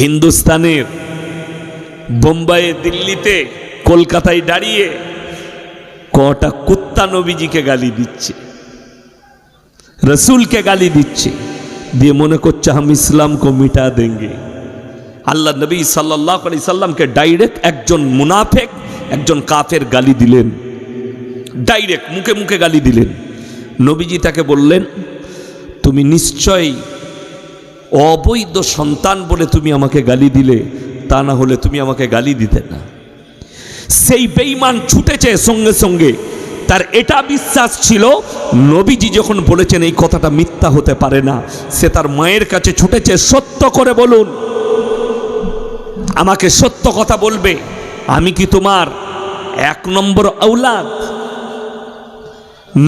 হিন্দুস্তানের বোম্বাইয়ে দিল্লিতে, কলকাতায় দাঁড়িয়ে কটা কুত্তা নবীজিকে গালি দিচ্ছে, রসুলকে গালি দিচ্ছে, দিয়ে মনে করছে হাম ইসলাম কো মিটা দেঙ্গে। আল্লাহ নবী সাল্লাহ আলি ডাইরেক্ট একজন মুনাফেক, একজন কাফের গালি দিলেন। ডাইরেক্ট মুখে মুখে গালি দিলেন। নবীজি তাকে বললেন, তুমি নিশ্চয়ই অবৈধ সন্তান বলে তুমি আমাকে গালি দিলে, তা না হলে তুমি আমাকে গালি দিতে না। সেই বেঈমান ছুটেছে সঙ্গে সঙ্গে। তার এটা বিশ্বাস ছিল, নবীজি যখন বলেছেন এই কথাটা মিথ্যা হতে পারে না, সে তার মায়ের কাছে ছুটেছে, সত্য করে বলুন। আমাকে সত্য কথা বলবে, আমি কি তোমার এক নম্বর আউলাদ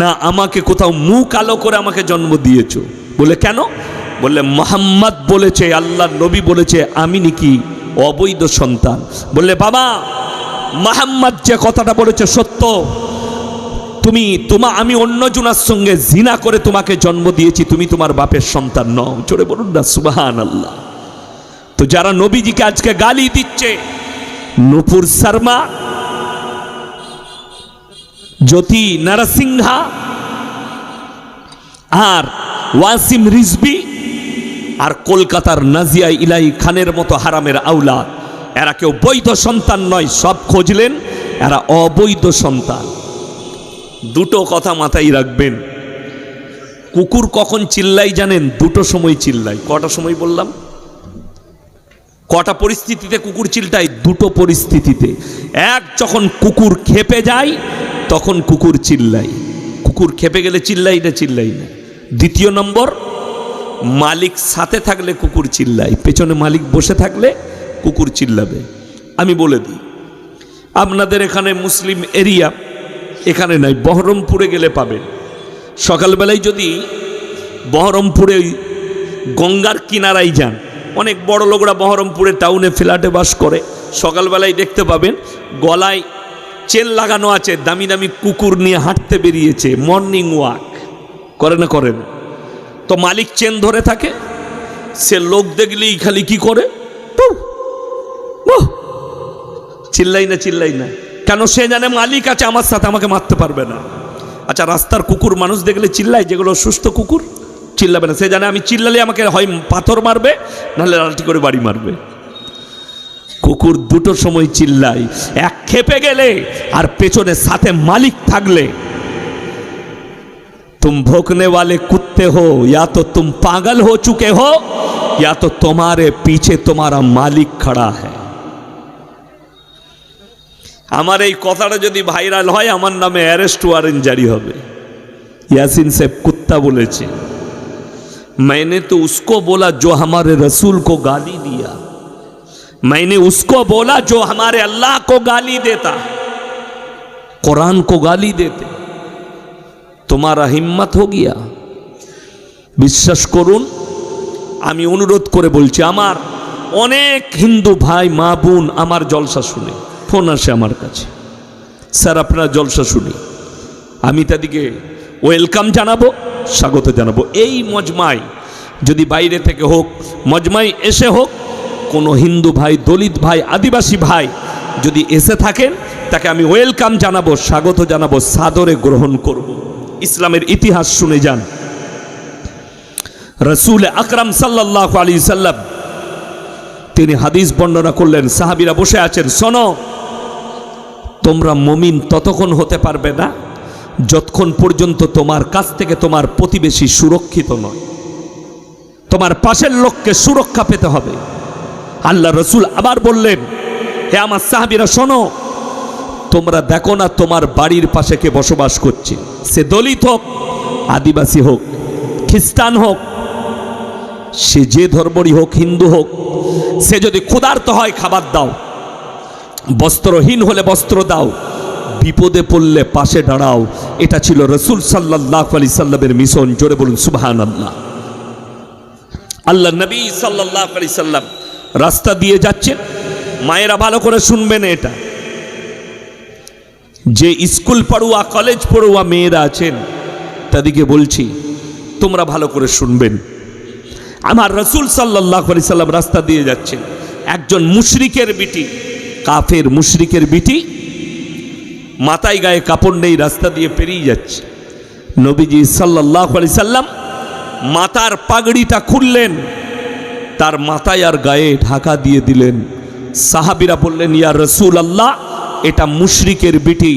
না, আমাকে কোথাও মুখ আলো করে আমাকে জন্ম দিয়েছ। বলে কেন? বললে, মোহাম্মদ বলেছে আল্লাহ নবী বলেছে, আমি নাকি অবৈধ সন্তান। বললে, বাবা, মোহাম্মদ যে কথাটা বলেছে সত্য। তুমি, তোমা, আমি অন্য জনার সঙ্গে জিনা করে তোমাকে জন্ম দিয়েছি, তুমি তোমার বাপের সন্তান নও। চড়ে বলুন না সুবাহান আল্লাহ তো যারা নবীজিকে আজকে গালি দিচ্ছে, নুপুর শর্মা, জ্যোতি নরসিংহা আর ওয়াসিম রিজবি আর কলকাতার নাজিয়া ইলাই খানের মতো হারামের আউলা এরা কেউ বৈধ সন্তান নয়, সব খুঁজলেন, এরা অবৈধ সন্তান। দুটো কথা মাথায় রাখবেন। কুকুর কখন চিল্লাই জানেন? দুটো সময় চিল্লাই। কটা সময় বললাম? কটা পরিস্থিতিতে কুকুর চিল্টায়? দুটো পরিস্থিতিতে। এক, যখন কুকুর খেপে যায়, তখন কুকুর চিল্লাই। কুকুর খেপে গেলে চিল্লাই না চিল্লাই না। দ্বিতীয় নম্বর মালিক সাথে থাকলে কুকুর চিল্লায়, পেছনে মালিক বসে থাকলে কুকুর চিল্লাবে। আমি বলে দিই, আপনাদের এখানে মুসলিম এরিয়া এখানে নাই, বহরমপুরে গেলে পাবেন। সকালবেলায় যদি বহরমপুরে গঙ্গার কিনারায় যান, অনেক বড় লোকরা বহরমপুরে টাউনে ফ্ল্যাটে বাস করে, সকালবেলায় দেখতে পাবেন গলায় চেন লাগানো আছে, দামি দামি কুকুর নিয়ে হাঁটতে বেরিয়েছে, মর্নিং ওয়াক। করে না করে না। তো মালিক চেন ধরে থাকে, সে লোক দেখলেই খালি কি করে। চিল্লাই না চিল্লাই না। কেন সে জানে মালিক আছে, আমার সাথে আমাকে মারতে পারবে না। আচ্ছা রাস্তার কুকুর মানুষ দেখলে চিল্লায়, যেগুলো সুস্থ কুকুর, চিল্লাবে না। সে জানে আমি চিল্লালে আমাকে হয় পাথর মারবে, নাহলে লালটি করে বাড়ি মারবে। কুকুর দুটো সময় চিল্লাই এক খেপে গেলে, আর পেছনে সাথে মালিক থাকলে तुम भोंकने वाले कुत्ते हो या तो तुम पागल हो चुके हो या तो तुम्हारे पीछे तुम्हारा मालिक खड़ा है আমার এই কথাটা যদি ভাইরাল হয় আমার নামে অ্যারেস্ট ওয়ারেন্ট জারি হবে यासीन से कुत्ता বলেছে मैंने तो उसको बोला जो हमारे रसूल को गाली दिया मैंने उसको बोला जो हमारे अल्लाह को गाली देता कुरान को गाली देते তোমারা হিম্মত হো গিয়া। বিশ্বাস করুন, আমি অনুরোধ করে বলছি, আমার অনেক হিন্দু ভাই, মা বোন আমার জলসা শুনে, ফোন আসে আমার কাছে। স্যার, আপনার জলসা শুনি। আমি তাদেরকে ওয়েলকাম জানাব, স্বাগত জানাব। এই মজমায় যদি বাইরে থেকে হোক মজমায় এসে হোক, কোনো হিন্দু ভাই, দলিত ভাই, আদিবাসী ভাই যদি এসে থাকেন, তাকে আমি ওয়েলকাম জানাব, স্বাগত জানাব, সাদরে গ্রহণ করব। ইসলামের ইতিহাস শুনে যান। রসুল আকরাম সাল্লাহ আলী সাল্লাম তিনি হাদিস বর্ণনা করলেন, সাহাবিরা বসে আছেন, শোনো, তোমরা মমিন ততক্ষণ হতে পারবে না যতক্ষণ পর্যন্ত তোমার কাছ থেকে তোমার প্রতিবেশী সুরক্ষিত নয়। তোমার পাশের লোককে সুরক্ষা পেতে হবে। আল্লাহ রসুল আবার বললেন, হে আমার সাহাবিরা, শোনো তোমরা দেখো না তোমার বাড়ির পাশে কে বসবাস করছে। সে দলিত হোক, আদিবাসী হোক, খ্রিস্টান হোক, সে যে ধর্মরই হোক, হিন্দু হোক, সে যদি ক্ষুধার্ত হয়, খাবার দাও। বস্ত্রহীন হলে বস্ত্র দাও। বিপদে পড়লে পাশে দাঁড়াও। এটা ছিল রসুল সাল্লাহ আলি সাল্লামের মিশন। জোরে বলুন সুবাহান আল্লাহ আল্লাহ নবী সাল্লাহ আলি সাল্লাম রাস্তা দিয়ে যাচ্ছেন। মায়েরা ভালো করে শুনবেন এটা। যে স্কুল পড়ুয়া, কলেজ পড়ুয়া মেয়েরা আছেন, তাদেরকে বলছি, তোমরা ভালো করে শুনবেন। আমার রসুল সাল্লাহ সাল্লাম রাস্তা দিয়ে যাচ্ছেন। একজন মুশরিকের বিটি, কাফের মুশরিকের বিটি, মাথায় গায়ে কাপড় নেই, রাস্তা দিয়ে পেরিয়ে যাচ্ছে। নবীজি সাল্লাহ আলি সাল্লাম মাথার পাগড়িটা খুললেন, তার মাথায় আর গায়ে ঢাকা দিয়ে দিলেন। সাহাবিরা বললেন, ইয়া রসুল আল্লাহ এটা মুশরিকের বিটি।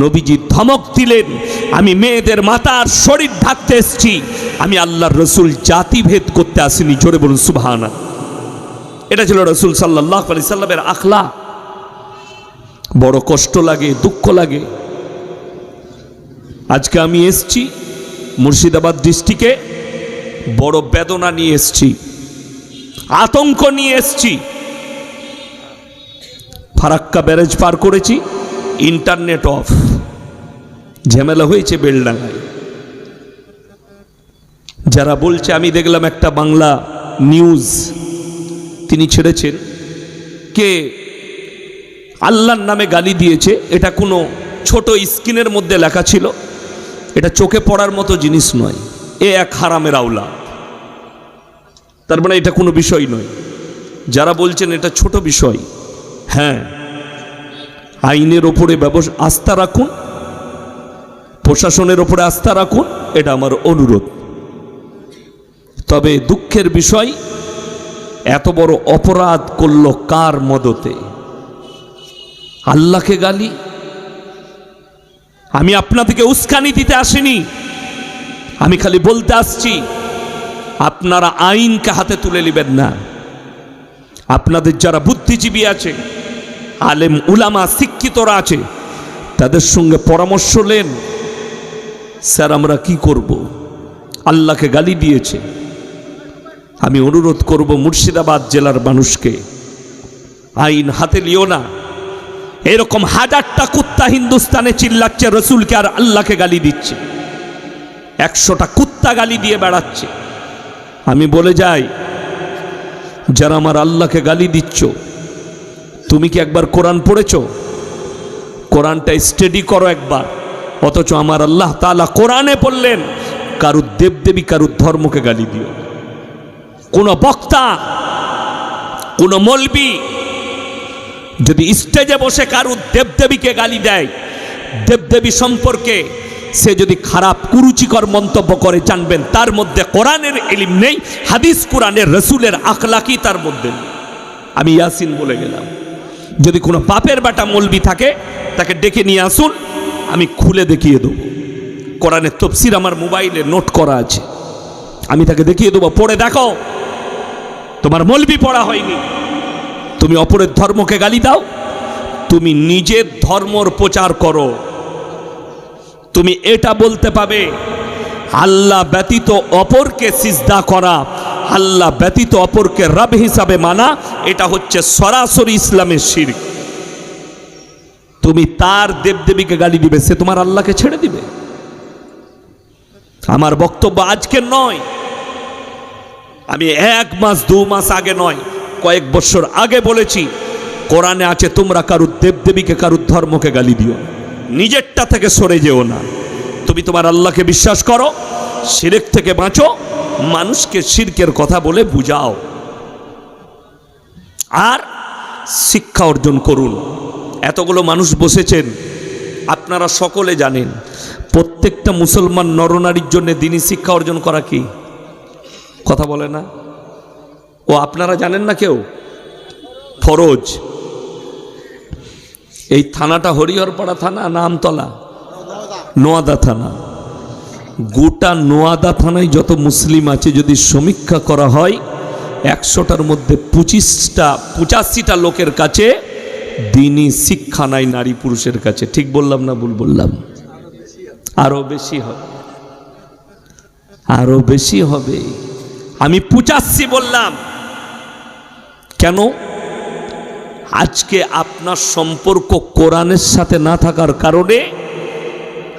নবীজি ধমক দিলেন, আমি মেয়েদের মাথা আর শরীর ঢাকতে এসছি। আমি আল্লাহর রসুল জাতিভেদ করতে আসিনি, জোরে বলুন সুবহানা এটা ছিল রসুল সাল্লাহ আলি সাল্লামের আখলা। বড় কষ্ট লাগে, দুঃখ লাগে। আজকে আমি এসছি মুর্শিদাবাদ ডিস্ট্রিক্টে, বড় বেদনা নিয়ে এসছি, আতঙ্ক নিয়ে এসছি। ফারাক্কা ব্যারেজ পার করেছি, ইন্টারনেট অফ। ঝামেলা হয়েছে বেলডাঙ্গায়। যারা বলছে, আমি দেখলাম একটা বাংলা নিউজ, তিনি ছেড়েছেন। কে? আল্লাহর নামে গালি দিয়েছে, এটা কোনো ছোট স্ক্রিনের মধ্যে লেখা ছিল। এটা চোখে পড়ার মতো জিনিস নয়, এ এক হারামের আওলা। তার মানে এটা কোনো বিষয় নয়। যারা বলছেন, এটা ছোট বিষয়। হ্যাঁ আইনের ওপরে ব্যবসা, আস্থা রাখুন, প্রশাসনের ওপরে আস্থা রাখুন, এটা আমার অনুরোধ। তবে দুঃখের বিষয়, এত বড় অপরাধ করল কার মদতে? আল্লাহকে গালি? আমি আপনাদেরকে উস্কানি দিতে আসিনি, আমি খালি বলতে আসছি, আপনারা আইনকে হাতে তুলে নেবেন না। আপনাদের যারা বুদ্ধিজীবী আছে আলেম উলামা শিক্ষিতরা আছে, তাদের সঙ্গে পরামর্শ নেন, স্যার, আমরা কি করব? আল্লাহকে গালি দিয়েছে। আমি অনুরোধ করব মুর্শিদাবাদ জেলার মানুষকে, আইন হাতে লিও না। এরকম হাজারটা কুত্তা হিন্দুস্তানে চিল্লাচ্ছে, রসুলকে আর আল্লাহকে গালি দিচ্ছে। একশোটা কুত্তা গালি দিয়ে বেড়াচ্ছে। আমি বলে যাই, যারা আমার আল্লাহকে গালি দিচ্ছ তুমি কি একবার কোরআন পড়েছ কোরআনটা স্টাডি করো একবার অথচ আমার আল্লাহ তালা কোরআনে পড়লেন কারুর দেবদেবী কারুর ধর্মকে গালি দিও। কোনো বক্তা, কোনো মলবি যদি স্টেজে বসে কারুর দেবদেবীকে গালি দেয়, দেবদেবী সম্পর্কে সে যদি খারাপ কুরুচিকর মন্তব্য করে জানবেন, তার মধ্যে কোরআনের এলিম নেই, হাদিস কোরআনের রসুলের আখলাকি তার মধ্যে। আমি ইয়াসিন বলে গেলাম যদি কোনো পাপের বাটা মলবি থাকে, তাকে ডেকে নিয়ে আসুন, আমি খুলে দেখিয়ে দেবো। কোরআনের তফসির আমার মোবাইলে নোট করা আছে। আমি তাকে দেখিয়ে দেবো, পড়ে দেখো, তোমার মলবি পড়া হয়নি। তুমি অপরের ধর্মকে গালি দাও, তুমি নিজের ধর্মর প্রচার করো। তুমি এটা বলতে পাবে, আল্লাহ ব্যতীত অপরকে সিজদা করা আল্লাহ ব্যতীত অপরকে রব হিসাবে মানা, এটা হচ্ছে সরাসরি ইসলামের শির তুমি তার দেবদেবীকে গালি দিবে, সে তোমার আল্লাহকে ছেড়ে দিবে। আমার বক্তব্য আজকে নয়। আমি এক মাস, দু মাস আগে নয়, কয়েক বছর আগে বলেছি, কোরআনে আছে, তোমরা কারুর দেবদেবীকে, কারুর ধর্মকে গালি দিও নিজেরটা থেকে সরে যেও না। তুমি তোমার আল্লাহকে বিশ্বাস করো, শিরেক থেকে বাঁচো মানুষকে শিরকের কথা বলে বুঝাও। আর শিক্ষা অর্জন করুন। এতগুলো মানুষ বসেছেন, আপনারা সকলে জানেন, প্রত্যেকটা মুসলমান নরনারীর জন্য দিনই শিক্ষা অর্জন করা কি? কথা বলে না? ও, আপনারা জানেন না কেউ? ফরজ। এই থানাটা হরিহরপাড়া থানা না আমতলা নোয়াদা থানা। গোটা নোয়াদা থানায় যত মুসলিম আছে যদি সমীক্ষা করা হয়, একশোটার মধ্যে পঁচিশটা, পঁচাশিটা লোকের কাছে দিনই শিক্ষা নাই নারী পুরুষের কাছে। ঠিক বললাম না ভুল বললাম? আরও বেশি হবে। আরও বেশি হবে। আমি পঁচাশি বললাম। কেন? আজকে আপনার সম্পর্ক কোরআনের সাথে না থাকার কারণে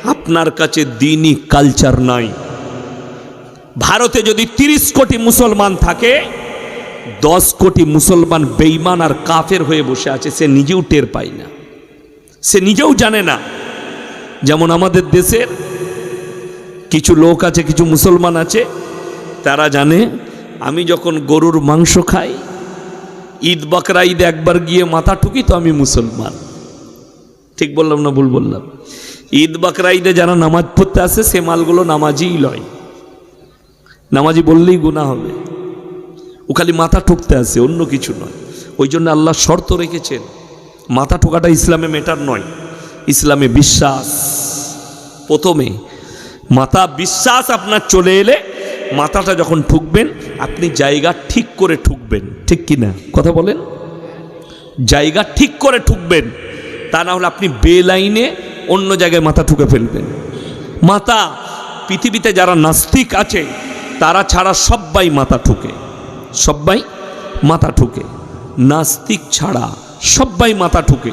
আপনার কাছে দিনই কালচার নাই। ভারতে যদি তিরিশ কোটি মুসলমান থাকে, দশ কোটি মুসলমান বেইমান আর কাফের হয়ে বসে আছে, সে নিজেও টের পায় না। সে নিজেও জানে না। যেমন আমাদের দেশের কিছু লোক আছে, কিছু মুসলমান আছে, তারা জানে, আমি যখন গরুর মাংস খাই, ঈদ বাকরা ঈদ একবার গিয়ে মাথা ঠুকি তো আমি মুসলমান। ঠিক বললাম না ভুল বললাম? ঈদ বকরা ঈদে যারা নামাজ পড়তে আসে, সে মালগুলো নামাজিই লয়। নামাজি বললেই গুণা হবে। ও খালি মাথা ঠুকতে আসে, অন্য কিছু নয়। ওই জন্য আল্লাহ শর্ত রেখেছেন, মাথা ঠোকাটা ইসলামে মেটার নয়, ইসলামে বিশ্বাস। প্রথমে, মাথা বিশ্বাস আপনার চলে এলে মাথাটা যখন ঠুকবেন, আপনি জায়গা ঠিক করে ঠুকবেন। ঠিক কি না? কথা বলেন? জায়গা ঠিক করে ঠুকবেন। তা না হলে আপনি বেলাইনে অন্য জায়গায় মাথা ঠুকে ফেলবেন মাথা পৃথিবীতে যারা নাস্তিক আছে, তারা ছাড়া সবাই মাথা ঠুকে সবাই মাথা ঠুকে নাস্তিক ছাড়া সবাই মাথা ঠুকে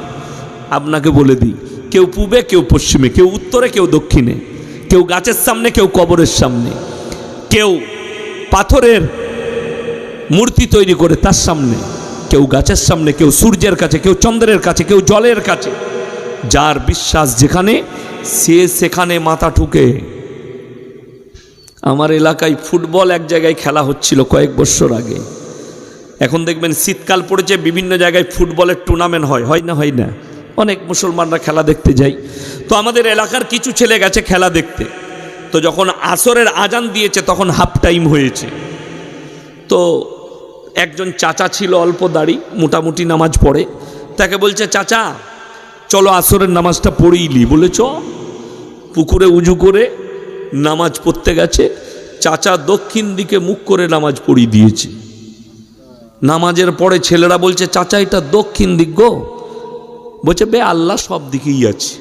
আপনাকে বলে দিই, কেউ পূবে, কেউ পশ্চিমে, কেউ উত্তরে, কেউ দক্ষিণে, কেউ গাছের সামনে, কেউ কবরের সামনে, কেউ পাথরের মূর্তি তৈরি করে তার সামনে, কেউ গাছের সামনে, কেউ সূর্যের কাছে, কেউ চন্দ্রের কাছে, কেউ জলের কাছে যার বিশ্বাস যেখানে, সে সেখানে মাথা ঠুকে। আমার এলাকায় ফুটবল এক জায়গায় খেলা হচ্ছিল কয়েক বছর আগে। এখন দেখবেন শীতকাল পড়েছে, বিভিন্ন জায়গায় ফুটবলের টুর্নামেন্ট হয়। হয় না হয় না। অনেক মুসলমানরা খেলা দেখতে যায়। তো আমাদের এলাকার কিছু ছেলে গেছে খেলা দেখতে। তো যখন আসরের আজান দিয়েছে, তখন হাফ টাইম হয়েছে। তো একজন চাচা ছিল অল্প দাড়ি, মোটামুটি নামাজ পড়ে। তাকে বলছে, চাচা চলো আসরের নামাজটা পড়েইলি বলে চ পুকুরে উজু করে নামাজ পড়তে গেছে। চাচা দক্ষিণ দিকে মুখ করে নামাজ পড়িয়ে দিয়েছে। নামাজের পরে ছেলেরা বলছে, চাচা, এটা দক্ষিণ দিক গো। বলছে, বে, আল্লাহ সব দিকেই আছে।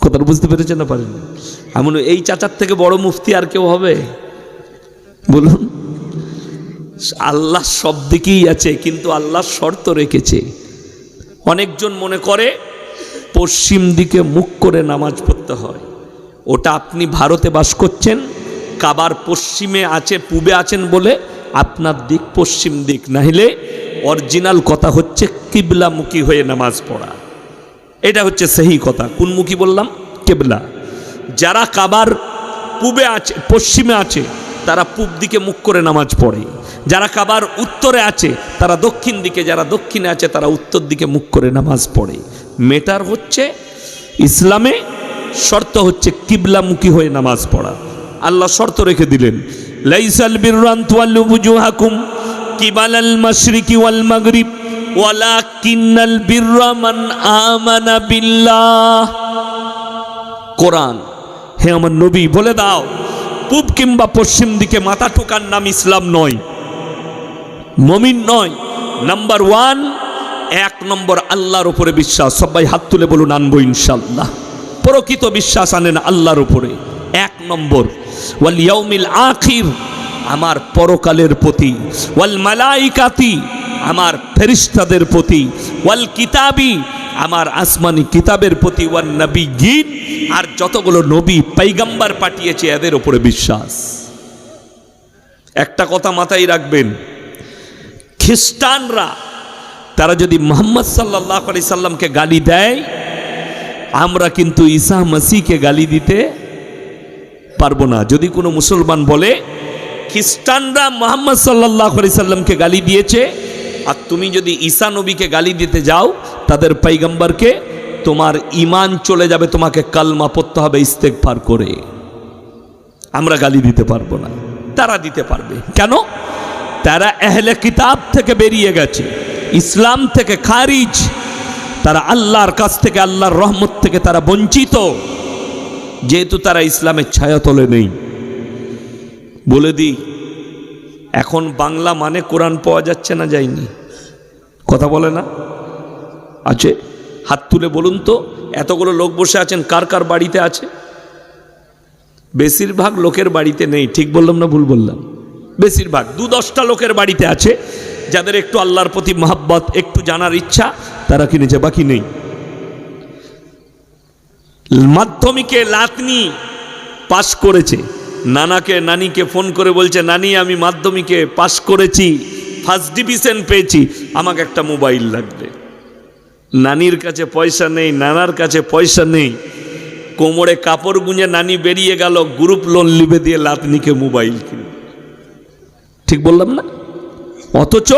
কথাটা বুঝতে পেরেছে না পারেন এমন এই চাচার থেকে বড় মুফতি আর কেউ হবে? বলুন, আল্লাহ সব দিকেই আছে, কিন্তু আল্লাহ শর্ত রেখেছে। অনেকজন মনে করে, পশ্চিম দিকে মুখ করে নামাজ পড়তে হয়। ওটা আপনি ভারতে বাস করছেন, কাবার পশ্চিমে আছে, পূবে আছেন বলে আপনার দিক পশ্চিম দিক, নাহলে অরিজিনাল কথা হচ্ছে কিবলামুখী হয়ে নামাজ পড়া। এটা হচ্ছে সেই কথা। কোন মুখী বললাম? কেবলা। যারা কাবার পূবে আছে, পশ্চিমে আছে, তারা পূব দিকে মুখ করে নামাজ পড়ে। যারা কাবার উত্তরে আছে, তারা দক্ষিণ দিকে, যারা দক্ষিণে আছে, তারা উত্তর দিকে মুখ করে নামাজ পড়ে। মেটার হচ্ছে ইসলামে, শর্ত হচ্ছে কিবলামুখী হয়ে নামাজ পড়া। আল্লাহ শর্ত রেখে দিলেন, লাইসাল তুয়াল্লু বুজুহাকুম কিবালাল মাশরিকি ওয়াল মাগরিব, ওয়ালাকিন্নাল বিররা মান আমানা বিল্লাহ। কোরআন, হে আমার নবী, বলে দাও, পূব কিংবা পশ্চিম দিকে মাথা ঠোকার নাম ইসলাম নয়। মমিন নয়। নাম্বার ওয়ান এক নম্বর আল্লাহর উপরে বিশ্বাস। সবাই হাত তুলে বলুন, আনব ইনশাল্লাহ প্রকৃত বিশ্বাস আনেন আল্লাহর উপরে। এক নম্বর, ওয়াল ইয়াউমিল আখির, আমার পরকালের প্রতি। ওয়াল মালাইকাতি, আমার ফেরিস্তাদের প্রতি। ওয়াল কিতাবি, আমার আসমানি কিতাবের প্রতি। ওয়াল নবী গিন আর যতগুলো নবী পাইগাম্বার পাঠিয়েছে, এদের উপরে বিশ্বাস। একটা কথা মাথায় রাখবেন খ্রিস্টানরা, তারা যদি মোহাম্মদ সাল্লাহ আলি সাল্লামকে গালি দেয়, আমরা কিন্তু ঈসা মাসিকে গালি দিতে পারব না। যদি কোনো মুসলমান বলে, খ্রিস্টানরা মোহাম্মদ সাল্লাহ আলি সাল্লামকে গালি দিয়েছে, আর তুমি যদি ঈসা নবীকে গালি দিতে যাও, তাদের পাইগাম্বারকে তোমার ইমান চলে যাবে, তোমাকে কালমা পড়তে হবে ইস্তেকফার করে। আমরা গালি দিতে পারব না, তারা দিতে পারবে। কেন? তারা এহলে কিতাব থেকে বেরিয়ে গেছে, ইসলাম থেকে খারিজ। তারা আল্লাহর কাছ থেকে, আল্লাহর রহমত থেকে তারা বঞ্চিত। যেহেতু তারা ইসলামের ছায়া তলে নেই। বলে দিই, এখন বাংলা মানে কোরআন পাওয়া যাচ্ছে না যায়নি। কথা বলে না? আছে? হাত তুলে বলুন তো, এতগুলো লোক বসে আছেন, কার কার বাড়িতে আছে? বেশিরভাগ লোকের বাড়িতে নেই, ঠিক বললাম না ভুল বললাম? বেশিরভাগ, দু দশটা লোকের বাড়িতে আছে, যাদের একটু আল্লাহর প্রতি মহাব্বত, একটু জানার ইচ্ছা, তারা কিনেছে বাকি নেই। মাধ্যমিকে লাতনি পাশ করেছে, নানাকে, নানিকে ফোন করে বলছে, নানি, আমি মাধ্যমিকে পাশ করেছি ফার্স্ট ডিভিশন পেয়েছি, আমাকে একটা মোবাইল লাগবে। নানির কাছে পয়সা নেই, নানার কাছে পয়সা নেই। কোমরে কাপড় গুঁজে নানি বেরিয়ে গেল গ্রুপ লোন লিবে দিয়ে লাতনিকে মোবাইল কিনে ঠিক বললাম না? অথচ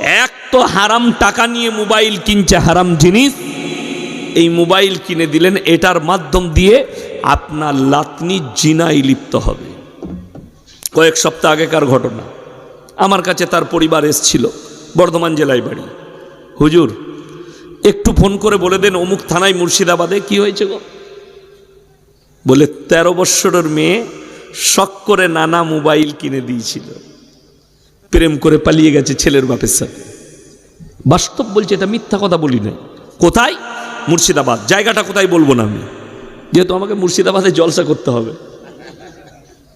এক তো হারাম টাকা নিয়ে মোবাইল কিনছে হারাম জিনিস। এই মোবাইল কিনে দিলেন, এটার মাধ্যম দিয়ে আপনার লাতনি জিনাই লিপ্ত হবে। কয়েক সপ্তাহ আগেকার ঘটনা। আমার কাছে তার পরিবার এসছিল, বর্ধমান জেলায় বাড়ি। হুজুর, একটু ফোন করে বলে দেন, অমুক থানায় মুর্শিদাবাদে কি হয়েছে গো? বলে, তেরো বৎসরের মেয়ে শখ করে নানা মোবাইল কিনে দিয়েছিল। প্রেম করে পালিয়ে গেছে ছেলের বাপের সাথে। বাস্তব বলছে, এটা মিথ্যা কথা বলি না কোথায়? মুর্শিদাবাদ। জায়গাটা কোথায় বলব না আমি। যেহেতু আমাকে মুর্শিদাবাদে জলসা করতে হবে।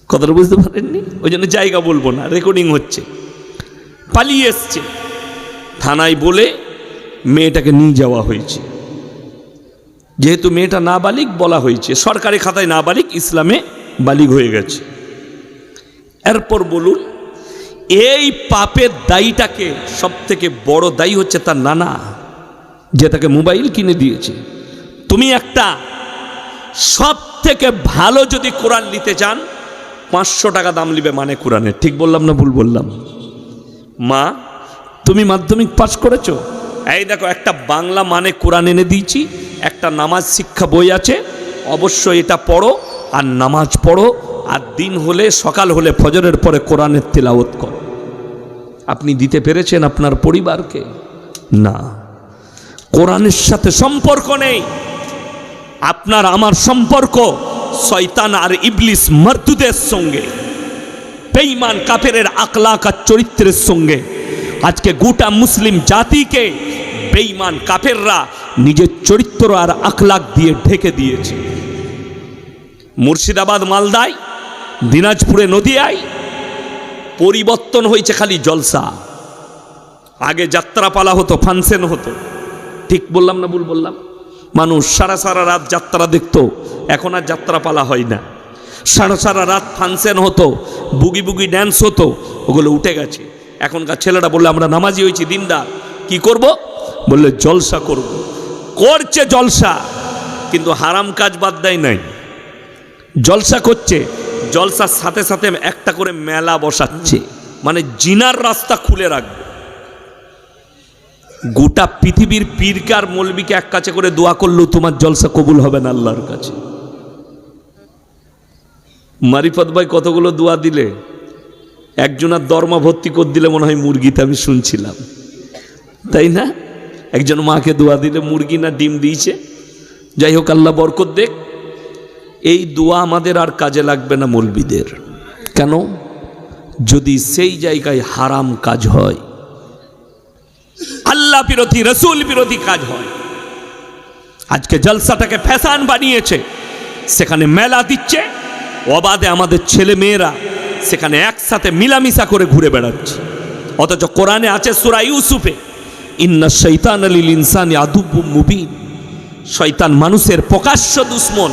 কথাটা বুঝতে পারেননি? ওই জন্য জায়গা বলব না রেকর্ডিং হচ্ছে। পালিয়ে এসছে। থানায় বলে মেয়েটাকে নিয়ে যাওয়া হয়েছে। যেহেতু মেয়েটা নাবালিক বলা হয়েছে, সরকারি খাতায় নাবালিক, ইসলামে বালিগ হয়ে গেছে। এরপর বলুন, এই পাপের দায়ীটাকে সব থেকে বড় দায়ী হচ্ছে তার নানা, যে তাকে মোবাইল কিনে দিয়েছে। তুমি একটা সব থেকে ভালো যদি কোরআন নিতে চান, পাঁচশো টাকা দাম নিবে মানে কোরআনের। ঠিক বললাম না ভুল বললাম? মা, তুমি মাধ্যমিক পাস করেছ? এই দেখো, একটা বাংলা মানে কোরআন এনে দিয়েছি, একটা নামাজ শিক্ষা বই আছে, অবশ্যই এটা পড়ো। আর নামাজ পড়ো, আর দিন হলে, সকাল হলে, ফজরের পরে কোরআনের তেলাওত করো। আপনি দিতে পেরেছেন আপনার পরিবারকে? না। কোরআনের সাথে সম্পর্ক নেই। আপনার, আমার সম্পর্ক শয়তান আর ইবলিস মর্দুদের সঙ্গে। বেঈমান, কাফেরের আখলাক আর চরিত্রের সঙ্গে। আজকে গোটা মুসলিম জাতিকে বেঈমান, কাফেররা নিজের চরিত্র আর আখলাক দিয়ে ঢেকে দিয়েছে। মুর্শিদাবাদ মালদায়, দিনাজপুরে নদিয়ায় পরিবর্তন হয়েছে খালি জলসা। আগে যাত্রাপালা হতো, ফাংশন হতো। ঠিক বললাম না ভুল বললাম? মানুষ সারা সারা রাত যাত্রা দেখত, এখন আর যাত্রাপালা হয় না। সারা সারা রাত ফাংশন হতো, বুগি বুগি ড্যান্স হতো, ওগুলো উঠে গেছে। এখনকার ছেলেরা বললে, আমরা নামাজি হয়েছি, দিনদার। কি করব? বললে, জলসা করব। করছে জলসা, কিন্তু হারাম কাজ বাদ দেয় নাই। জলসা করছে। জলসার সাথে সাথে একটা করে মেলা বসাচ্ছে। মানে জিনার রাস্তা খুলে রাখবে। গোটা পৃথিবীর পীরকার মলবিকে এক কাছে করে দোয়া করলেও তোমার জলসা কবুল হবে না আল্লাহর কাছে। মারিফত ভাই কতগুলো দোয়া দিলে? একজনের দরমা ভর্তি করে দিলে মনে হয় মুরগিতে আমি শুনছিলাম। তাই না? একজন মাকে দোয়া দিলে মুরগি না ডিম দিয়েছে। যাই হোক, আল্লাহ বরকত দেখ। এই দোয়া আমাদের আর কাজে লাগবে না মলবিদের। কেন? যদি সেই জায়গায় হারাম কাজ হয়, আল্লাহ বিরোধী, রসুল বিরোধী কাজ হয়, আজকে জলসাটাকে ফ্যাশন বানিয়েছে, সেখানে মেলা দিচ্ছে, অবাধে আমাদের ছেলে মেয়েরা সেখানে একসাথে মিলামিশা করে ঘুরে বেড়াচ্ছে। অথচ কোরআনে আছে সুরা ইউসুফে, ইন্না শৈতান আলিল ইনসান আদুব্বু মুবিন। শৈতান মানুষের প্রকাশ্য দুশ্মন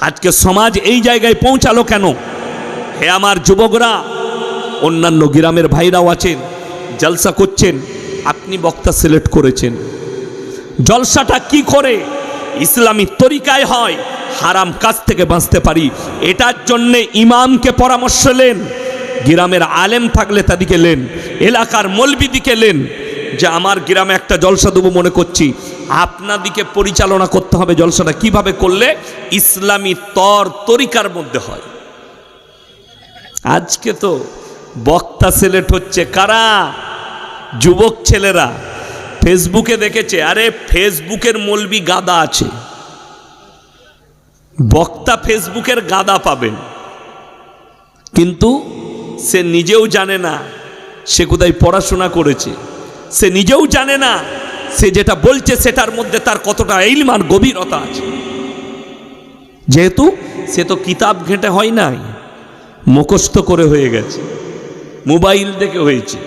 আজকে সমাজ এই জায়গায় পৌঁছালো কেন? হে আমার যুবকরা, অন্যান্য গ্রামের ভাইরাও আছেন, জলসা করছেন, আপনি বক্তা সিলেক্ট করেছেন। জলসাটা কি করে? ইসলামী তরিকায় হয়, হারাম কাজ থেকে বাঁচতে পারি, এটার জন্যে ইমামকে পরামর্শ লেন গ্রামের আলেম থাকলে তাদিকে লেন এলাকার মলবিদিকে লেন যে আমার গ্রামে একটা জলসা দেবো মনে করছি আপনাদিকে পরিচালনা করতে হবে জলসাটা। কীভাবে করলে? ইসলামী তর তরিকার মধ্যে হয়। আজকে তো বক্তা সিলেক্ট হচ্ছে কারা? যুবক ছেলেরা। ফেসবুকে দেখেছে, আরে ফেসবুকের মলবি গাদা আছে। বক্তা ফেসবুকের গাদা পাবেন। কিন্তু সে নিজেও জানে না সে কোথায় পড়াশোনা করেছে। সে নিজেও জানে না সে যেটা বলছে সেটার মধ্যে তার কতটা ইলমান গভীরতা আছে। যেহেতু সে তো কিতাব ঘেঁটে হয় নাই, মুখস্থ করে হয়ে গেছে, মোবাইল দেখে হয়েছে।